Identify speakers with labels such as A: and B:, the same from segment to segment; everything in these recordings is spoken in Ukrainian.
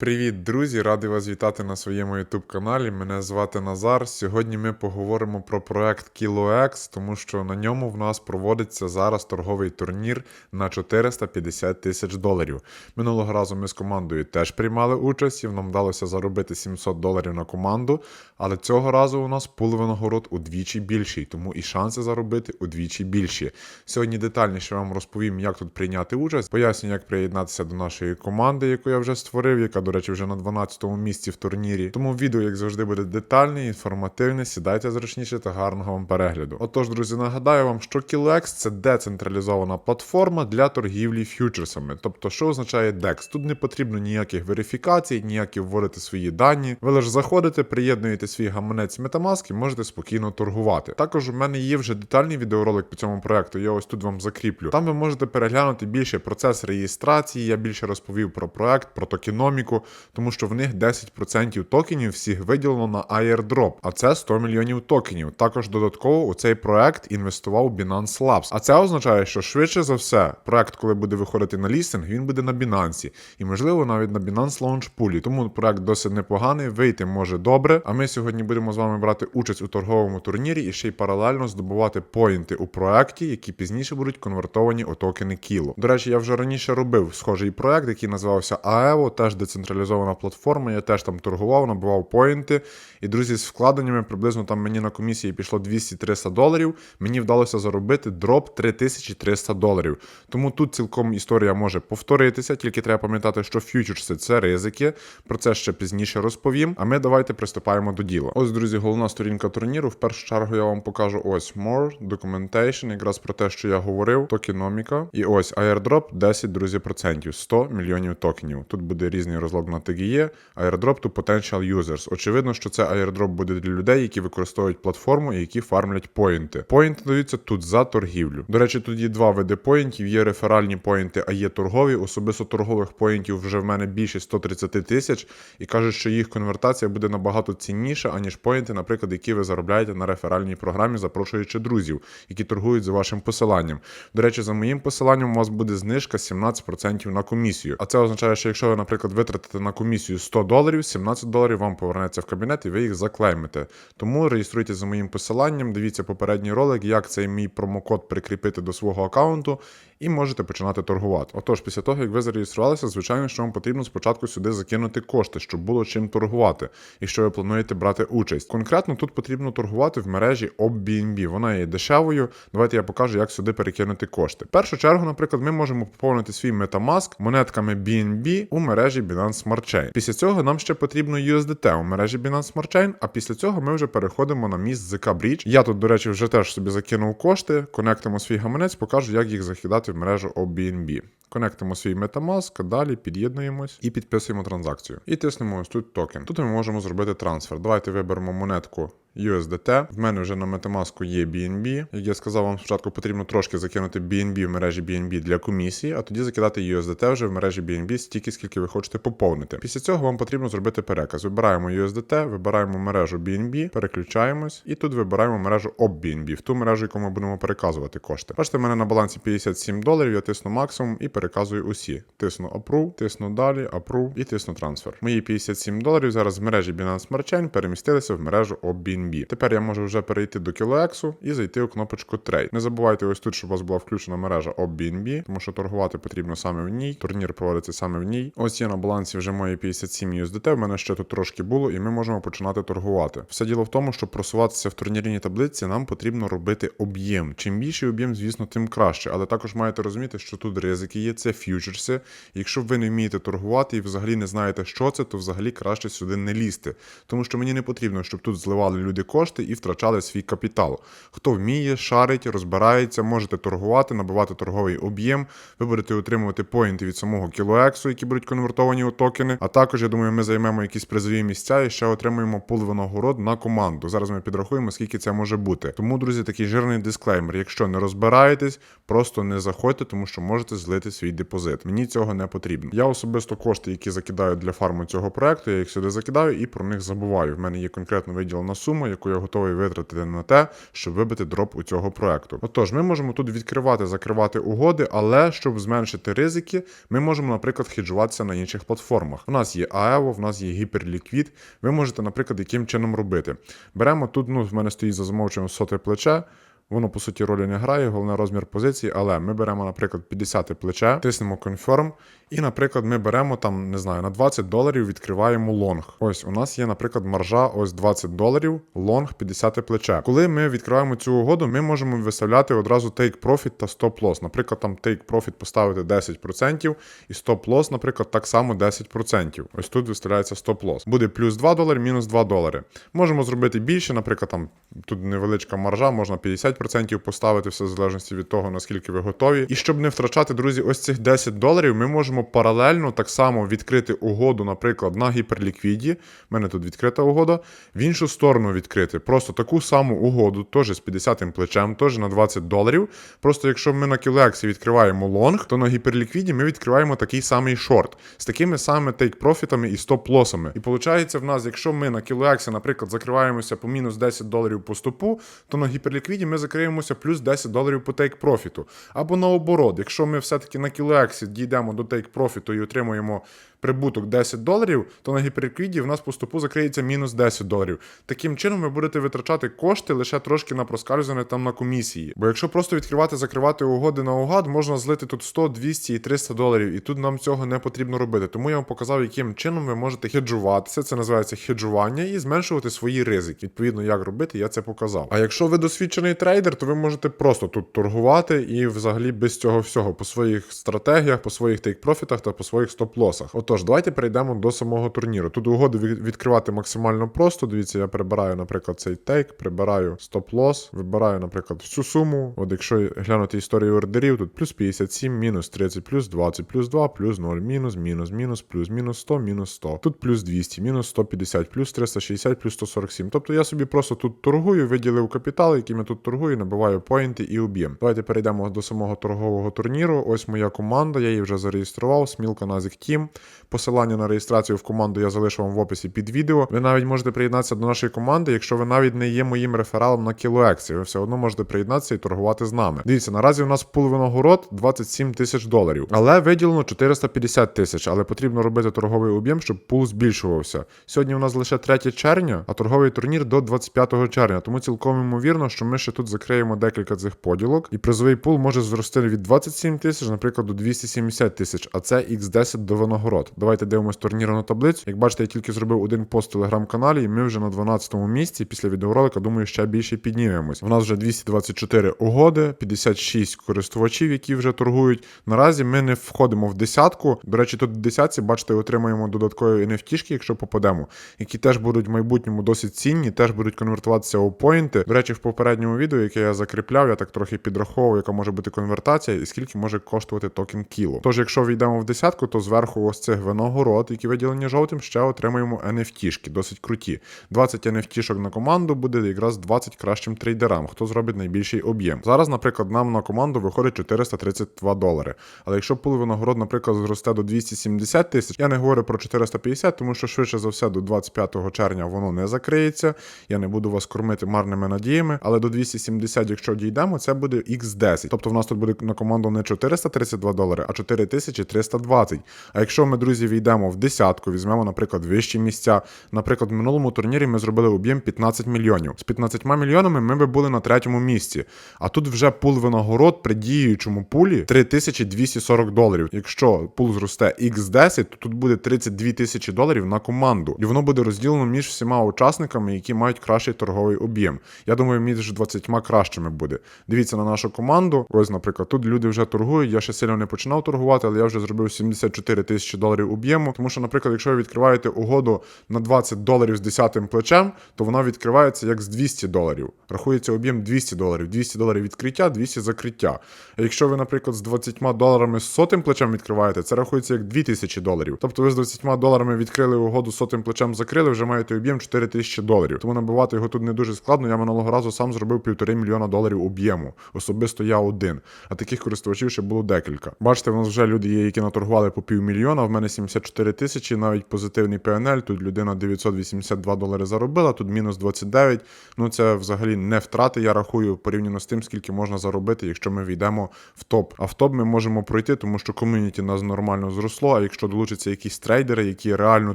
A: Привіт, друзі! Радий вас вітати на своєму YouTube каналі. Мене звати Назар. Сьогодні ми поговоримо про проект KiloX, тому що на ньому в нас проводиться зараз торговий турнір на 450 тисяч доларів. Минулого разу ми з командою теж приймали участь, і нам вдалося заробити 700 доларів на команду. Але цього разу у нас пул винагород удвічі більший, тому і шанси заробити удвічі більші. Сьогодні детальніше вам розповім, як тут прийняти участь. Поясню, як приєднатися до нашої команди, яку я вже створив, яка, до речі, вже на 12-му місці в турнірі. Тому відео, як завжди, буде детальне, інформативне. Сідайте зручніше та гарного вам перегляду. Отож, друзі, нагадаю вам, що KillX – це децентралізована платформа для торгівлі ф'ючерсами. Тобто, що означає DEX? Тут не потрібно ніяких верифікацій, ніякі вводити свої дані. Ви лише заходите, приєднуєте свій гаманець Metamask і можете спокійно торгувати. Також у мене є вже детальний відеоролик по цьому проекту. Я ось тут вам закріплю. Там ви можете переглянути більше процес реєстрації. Я більше розповів про проект, про токеноміку, тому що в них 10% токенів всіх виділено на airdrop, а це 100 мільйонів токенів. Також додатково у цей проект інвестував Binance Labs. А це означає, що швидше за все, проект, коли буде виходити на лістинг, він буде на Binance. І можливо навіть на Binance Launch Pool. Тому проект досить непоганий, вийти може добре. А ми сьогодні будемо з вами брати участь у торговому турнірі і ще й паралельно здобувати поінти у проекті, які пізніше будуть конвертовані у токени Kilo. До речі, я вже раніше робив схожий проект, який називався AEVO, теж децентралізована платформа. Я теж там торгував, набував поінти. І друзі, з вкладеннями приблизно там мені на комісії пішло 200-300 доларів. Мені вдалося заробити дроп 3300 доларів. Тому тут цілком історія може повторитися, тільки треба пам'ятати, що фьючерси це ризики. Про це ще пізніше розповім. А ми давайте приступаємо до діла. Ось, друзі, головна сторінка турніру. В першу чергу я вам покажу ось More, Documentation, якраз про те, що я говорив, токеноміка. І ось airdrop 10, друзі, процентів, 100 мільйонів токенів. Тут буде різний розлог на TGE, airdrop to potential users. Очевидно, що це airdrop буде для людей, які використовують платформу і які фармлять поінти. Поінти даються тут за торгівлю. До речі, тут є два види поінтів: є реферальні поінти, а є торгові. Особисто торгових поінтів вже в мене більше 130 тисяч, і кажуть, що їх конвертація буде набагато цінніша, аніж поінти, наприклад, які ви заробляєте на реферальній програмі, запрошуючи друзів, які торгують за вашим посиланням. До речі, за моїм посиланням у вас буде знижка 17% на комісію. А це означає, що якщо ви, наприклад, витратите на комісію 100 доларів, 17 доларів вам повернеться в кабінет і ви їх заклеймите. Тому реєструйтесь за моїм посиланням, дивіться попередній ролик, як цей мій промокод прикріпити до свого аккаунту, і можете починати торгувати. Отож, після того, як ви зареєструвалися, звичайно, що вам потрібно спочатку сюди закинути кошти, щоб було чим торгувати, якщо ви плануєте брати участь. Конкретно тут потрібно торгувати в мережі OBNB. Вона є дешевою. Давайте я покажу, як сюди перекинути кошти. В першу чергу, наприклад, ми можемо поповнити свій Metamask монетками BNB у мережі Binance Smart Chain. Після цього нам ще потрібно USDT у мережі Binance Smart Chain, а після цього ми вже переходимо на міст ZK Bridge. Я тут, до речі, вже теж собі закинув кошти, конектимо свій гаманець, покажу, як їх закидати в мережу OBNB. Конектимо свій Metamask, далі під'єднуємось і підписуємо транзакцію. І тиснемо ось тут токен. Тут ми можемо зробити трансфер. Давайте виберемо монетку USDT. В мене вже на Metamask є BNB. Як я сказав, вам спочатку потрібно трошки закинути BNB в мережі BNB для комісії, а тоді закидати USDT вже в мережі BNB стільки, скільки ви хочете поповнити. Після цього вам потрібно зробити переказ. Вибираємо USDT, вибираємо мережу BNB, переключаємось, і тут вибираємо мережу OBNB, в ту мережу, яку ми будемо переказувати кошти. Бачите, в мене на балансі 57 доларів, я тисну максимум і переказую усі. Тисну Approve, тисну далі, Approve і тисну трансфер. Мої 57 доларів зараз з мережі Binance Smart Chain перемістилися в мережу OBNB. Тепер я можу вже перейти до KiloX і зайти у кнопочку Trade. Не забувайте ось тут, щоб у вас була включена мережа OBNB, тому що торгувати потрібно саме в ній. Турнір проводиться саме в ній. Ось є на балансі вже мої 57 USDT, в мене ще тут трошки було, і ми можемо починати торгувати. Все діло в тому, щоб просуватися в турнірній таблиці, нам потрібно робити об'єм. Чим більший об'єм, звісно, тим краще. Але також маєте розуміти, що тут ризики є, це ф'ючерси. Якщо ви не вмієте торгувати і взагалі не знаєте, що це, то взагалі краще сюди не лізти. Тому що мені не потрібно, щоб тут зливали люди кошти і втрачали свій капітал. Хто вміє, шарить, розбирається, можете торгувати, набивати торговий об'єм, ви будете отримувати поінти від самого кілоексу, які будуть конвертовані у токени. А також, я думаю, ми займемо якісь призові місця і ще отримуємо пул винагород на команду. Зараз ми підрахуємо, скільки це може бути. Тому, друзі, такий жирний дисклеймер. Якщо не розбираєтесь, просто не заходьте, тому що можете злити свій депозит. Мені цього не потрібно. Я особисто кошти, які закидаю для фарму цього проекту, я їх сюди закидаю і про них забуваю. В мене є конкретно виділена сума. Сума, яку я готовий витратити на те, щоб вибити дроп у цього проекту. Отож, ми можемо тут відкривати, закривати угоди, але щоб зменшити ризики, ми можемо, наприклад, хеджуватися на інших платформах. У нас є AEVO, в нас є гіперліквід. Ви можете, наприклад, яким чином робити. Беремо тут, ну, в мене стоїть за замовченням соте плече. Воно по суті ролі не грає, головне розмір позиції, але ми беремо, наприклад, 50 плече, тиснемо Confirm, і, наприклад, ми беремо там, не знаю, на 20 доларів відкриваємо лонг. Ось у нас є, наприклад, маржа ось 20 доларів, лонг 50 плече. Коли ми відкриваємо цю угоду, ми можемо виставляти одразу take profit та stop loss. Наприклад, там take profit поставити 10% і stop loss, наприклад, так само 10%. Ось тут виставляється stop loss. Буде плюс 2 долари, мінус 2 долари. Можемо зробити більше, наприклад, там тут невеличка маржа, можна 50% поставити, все в залежності від того, наскільки ви готові. І щоб не втрачати, друзі, ось цих 10 доларів, ми можемо паралельно так само відкрити угоду, наприклад, на гіперліквіді. У мене тут відкрита угода. В іншу сторону відкрити. Просто таку саму угоду, теж з 50 плечем, теж на 20 доларів. Просто якщо ми на QLX відкриваємо лонг, то на гіперліквіді ми відкриваємо такий самий шорт з такими самими тейк-профітами і стоп-лосами. І виходить, в нас, якщо ми на QLX, наприклад, закриваємося по мінус 10 доларів по стопу, то на гіперліквіді ми закриємося плюс 10 доларів по тейк-профіту. Або наоборот, якщо ми все-таки на кілексі дійдемо до тейк-профіту і отримуємо прибуток 10 доларів, то на гіперліквіді в нас по стопу закриється мінус 10 доларів. Таким чином ви будете витрачати кошти лише трошки на проскальзування там на комісії. Бо якщо просто відкривати, закривати угоди на угад, можна злити тут 100, 200 і 300 доларів, і тут нам цього не потрібно робити. Тому я вам показав, яким чином ви можете хеджуватися. Це називається хеджування і зменшувати свої ризики. Відповідно, як робити, я це показав. А якщо ви досвідчений трейдер, то ви можете просто тут торгувати і взагалі без цього всього по своїх стратегіях, по своїх тейк-профітах та по своїх стоп-лосах. Отож, давайте перейдемо до самого турніру. Тут угоди відкривати максимально просто. Дивіться, я прибираю, наприклад, цей тейк, прибираю стоп-лос, вибираю, наприклад, всю суму. От якщо глянути історію ордерів, тут плюс 57, мінус 30, плюс 20, плюс 2, плюс 0, мінус, мінус, мінус, плюс, мінус 100, мінус 100. Тут плюс 200, мінус 150, плюс 360, плюс 147. Тобто я собі просто тут торгую, виділив капітал, яким я тут торгую, набиваю поінти і об'єм. Давайте перейдемо до самого торгового турніру. Ось моя команда, я її вже зареєстрував. Смілка Nazik Team. Посилання на реєстрацію в команду я залишу вам в описі під відео. Ви навіть можете приєднатися до нашої команди, якщо ви навіть не є моїм рефералом на KiloX. Ви все одно можете приєднатися і торгувати з нами. Дивіться, наразі у нас пул винагород 27 тисяч доларів, але виділено 450 тисяч. Але потрібно робити торговий об'єм, щоб пул збільшувався. Сьогодні у нас лише 3 червня, а торговий турнір до 25 червня. Тому цілком ймовірно, що ми ще тут закриємо декілька цих поділок, і призовий пул може зрости від 27 тисяч, наприклад, до 270 тисяч, а це X10 до винагород. Давайте дивимось турнірну таблицю. Як бачите, я тільки зробив один пост в телеграм-каналі, і ми вже на 12-му місці. Після відеоролика, думаю, ще більше піднімемось. У нас вже 224 угоди, 56 користувачів, які вже торгують. Наразі ми не входимо в десятку. До речі, тут в десятці, бачите, отримаємо додаткові NFT, якщо попадемо, які теж будуть в майбутньому досить цінні, теж будуть конвертуватися у поінти. До речі, в попередньому відео, яке я закріпляв, я так трохи підраховував, яка може бути конвертація і скільки може коштувати токен кіло. Тож, якщо війдемо в десятку, то зверху ось цих винагород, які виділені жовтим, ще отримаємо NFT-шки, досить круті. 20 NFT-шок на команду буде якраз 20 кращим трейдерам, хто зробить найбільший об'єм. Зараз, наприклад, нам на команду виходить 432 долари. Але якщо пул винагород, наприклад, зросте до 270 тисяч, я не говорю про 450, тому що швидше за все до 25 червня воно не закриється. Я не буду вас кормити марними надіями, але до 270, якщо дійдемо, це буде X10. Тобто в нас тут буде на команду не 432 долари, а 4320. А якщо ми, друзі, війдемо в десятку, візьмемо, наприклад, вищі місця. Наприклад, в минулому турнірі ми зробили об'єм 15 мільйонів. З 15 мільйонами ми би були на третьому місці. А тут вже пул винагород при діючому пулі 3240 доларів. Якщо пул зросте X10, то тут буде 32 тисячі доларів на команду. І воно буде розділено між всіма учасниками, які мають кращий торговий об'єм. Я думаю, між 20 кращими буде. Дивіться на нашу команду. Ось, наприклад, тут люди вже торгують. Я ще сильно не починав торгувати, але я вже зробив 74 тисячі доларів об'єму. Тому що, наприклад, якщо ви відкриваєте угоду на 20 доларів з 10 плечем, то вона відкривається як з 200 доларів. Рахується об'єм 200 доларів. 200 доларів відкриття, 200 закриття. А якщо ви, наприклад, з 20 доларами з сотим плечем відкриваєте, це рахується як 2000 доларів. Тобто ви з 20 доларами відкрили угоду сотим плечем закрили, вже маєте об'єм 4000 доларів. Тому набивати його тут не дуже складно. Я минулого разу сам зробив півтори мільйона доларів об'єму. Особисто я один. А таких користувачів ще було декілька. Бачите, в нас вже люди є, які наторгували по півмільйона. В мене мене 74 тисячі, навіть позитивний PNL, тут людина 982 долари заробила, тут мінус 29. Ну це взагалі не втрати, я рахую, порівняно з тим, скільки можна заробити, якщо ми війдемо в топ. А в топ ми можемо пройти, тому що ком'юніті нас нормально зросло. А якщо долучаться якісь трейдери, які реально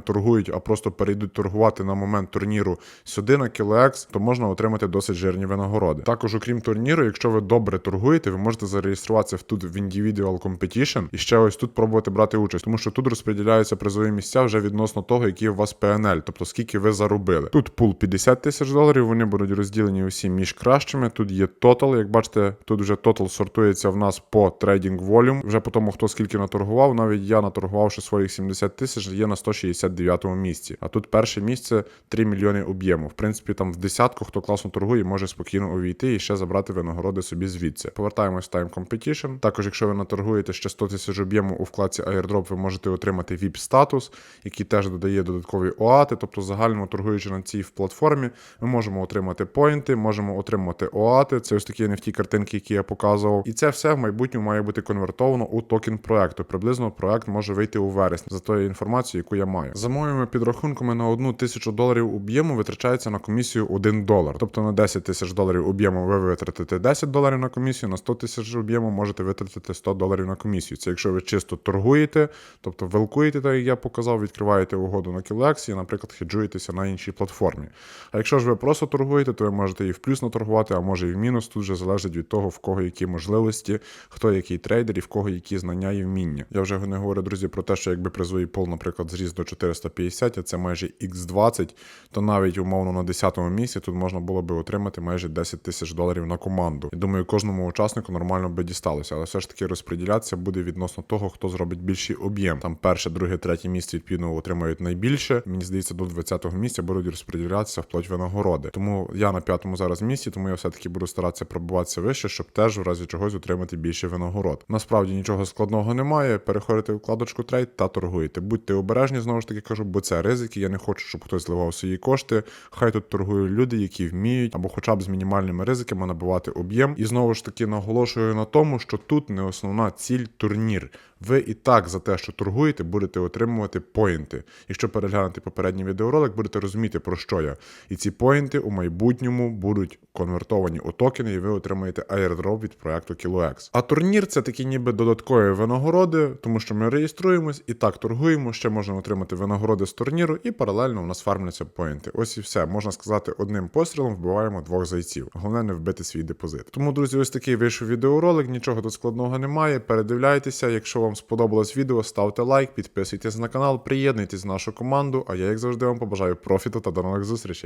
A: торгують, а просто перейдуть торгувати на момент турніру сюди на KiloX, то можна отримати досить жирні винагороди. Також, окрім турніру, якщо ви добре торгуєте, ви можете зареєструватися тут в Individual Competition і ще ось тут пробувати брати участь, тому що тут розподіляються призові місця вже відносно того, який у вас PNL, тобто скільки ви заробили. Тут пул 50 тисяч доларів, вони будуть розділені усі між кращими. Тут є тотал, як бачите, тут вже тотал сортується в нас по трейдинг волюм. Вже по тому, хто скільки наторгував. Навіть я наторгувавши своїх 70 тисяч, є на 169 місці. А тут перше місце 3 мільйони об'єму. В принципі, там в десятку, хто класно торгує, може спокійно увійти і ще забрати винагороди собі звідси. Повертаємось в Time Competition. Також, якщо ви наторгуєте ще 100 тисяч об'єму у вкладці Airdrop, ви можете отримати VIP статус, який теж додає додаткові оати. Тобто, загально торгуючи на цій платформі, ми можемо отримати поінти, можемо отримати оати. Це ось такі NFT картинки, які я показував. І це все в майбутньому має бути конвертовано у токен проекту. Приблизно проект може вийти у вересні за тою інформацією, яку я маю. За моїми підрахунками на одну тисячу доларів об'єму витрачається на комісію 1 долар. Тобто на 10 тисяч доларів об'єму ви витратите 10 доларів на комісію, на 100 тисяч об'єму можете витратити 100 доларів на комісію. Це якщо ви чисто торгуєте, тобто велкуєте, так як я показав, відкриваєте угоду на KillX і, наприклад, хеджуєтеся на іншій платформі. А якщо ж ви просто торгуєте, то ви можете і в плюс наторгувати, а може і в мінус. Тут вже залежить від того, в кого які можливості, хто який трейдер і в кого які знання і вміння. Я вже не говорю, друзі, про те, що якби призовий пол, наприклад, зріс до 450, а це майже X20, то навіть умовно на 10-му місці тут можна було би отримати майже 10 тисяч доларів на команду. Я думаю, кожному учаснику нормально би дісталося, але все ж таки розподілятися буде відносно того, хто зробить більший об'єм. Там перше, друге, третє місце відповідно отримають найбільше. Мені здається, до 20-го місця будуть розподілятися вплоть винагороди. Тому я на п'ятому зараз місці, тому я все-таки буду старатися пробуватися вище, щоб теж в разі чогось отримати більше винагород. Насправді нічого складного немає. Переходите вкладочку трейд та торгуєте. Будьте обережні, знову ж таки кажу, бо це ризики. Я не хочу, щоб хтось зливав свої кошти. Хай тут торгують люди, які вміють або хоча б з мінімальними ризиками набивати об'єм. І знову ж таки наголошую на тому, що тут не основна ціль турнір. Ви і так за те, що торгуєте, будете отримувати поінти. Якщо переглянути попередній відеоролик, будете розуміти, про що я. І ці поінти у майбутньому будуть конвертовані у токени, і ви отримаєте airdrop від проекту KiloX. А турнір це такі ніби додаткові винагороди, тому що ми реєструємось і так торгуємо. Ще можна отримати винагороди з турніру, і паралельно у нас фармляться поінти. Ось і все. Можна сказати, одним пострілом вбиваємо двох зайців. Головне не вбити свій депозит. Тому, друзі, ось такий вийшов відеоролик. Нічого тут складного немає. Передивляйтеся. Якщо вам сподобалось відео, ставте лайк, підписуйтесь на канал, приєднуйтесь в нашу команду. А я, як завжди, вам побажаю профіту та до нових зустрічей.